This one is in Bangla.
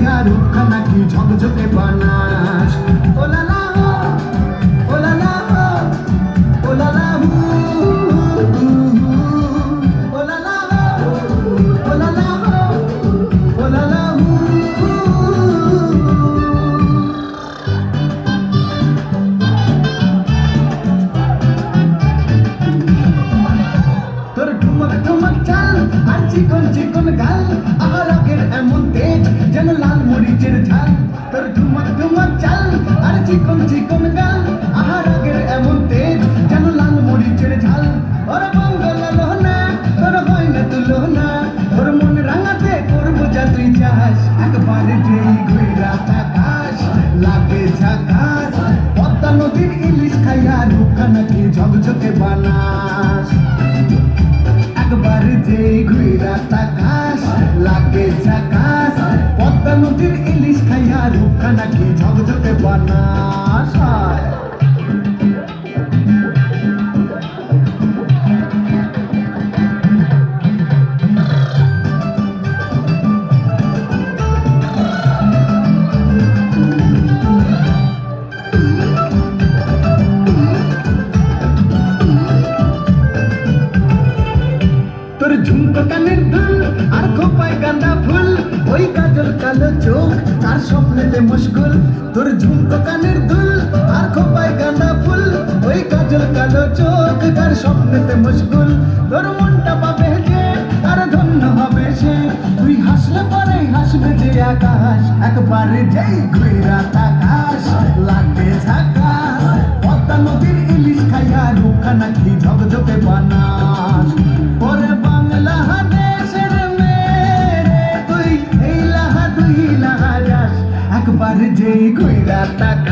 খাইয়া রূপখানা কি ঝকঝকে বানাস। তোর ঠুমক ঠুমক চাল আর চিকন চিকন গাল আগের এমন যেন লাল মরিচের ঝাল তোর ঠুমক ঠুমক চাল আর চিকন চিকন গাল আহার আগের এমন তেজ যেন লাল মরিচের ঝাল ওর বঙ্গল লোহনা তোর হয় না তুলনা তোর মন রাঙাতে করব যা তুই চাস একবারে যেই ঘুরা থাকাস লাগে ঝাকাস পদ্মা নদীর ইলিশ খাইয়া রূপখানা কি ঝকঝকে বানাস একবার যে ঘুরা ঝাকাস পদ্মা নদীর ইলিশ খাইয়া রূপখানা কি ঝকঝকে বানাস। তোর ঝুমকো কানের দুল আর খোপায় ফুল ওই কাজল কালো চোখ, তার স্বপ্নেতে মুশকুল, তোর ঝুমকো কানের দুল, আর খোপায় গাঁদা ফুল। ওই কাজল কালো চোখ, তার স্বপ্নেতে মুশকুল, তোর মনটা পাবে যে আর ধন্য হবে সে। তুই হাসলে পরে হাসবে যে আকাশ, একবারে যেই ঘুরা তাকাশ, লাগবে ঝাকাশ। পদ্মা নদীর ইলিশ খাইয়া রূপখানা কি একবার যেই ঘুরা তাকাশ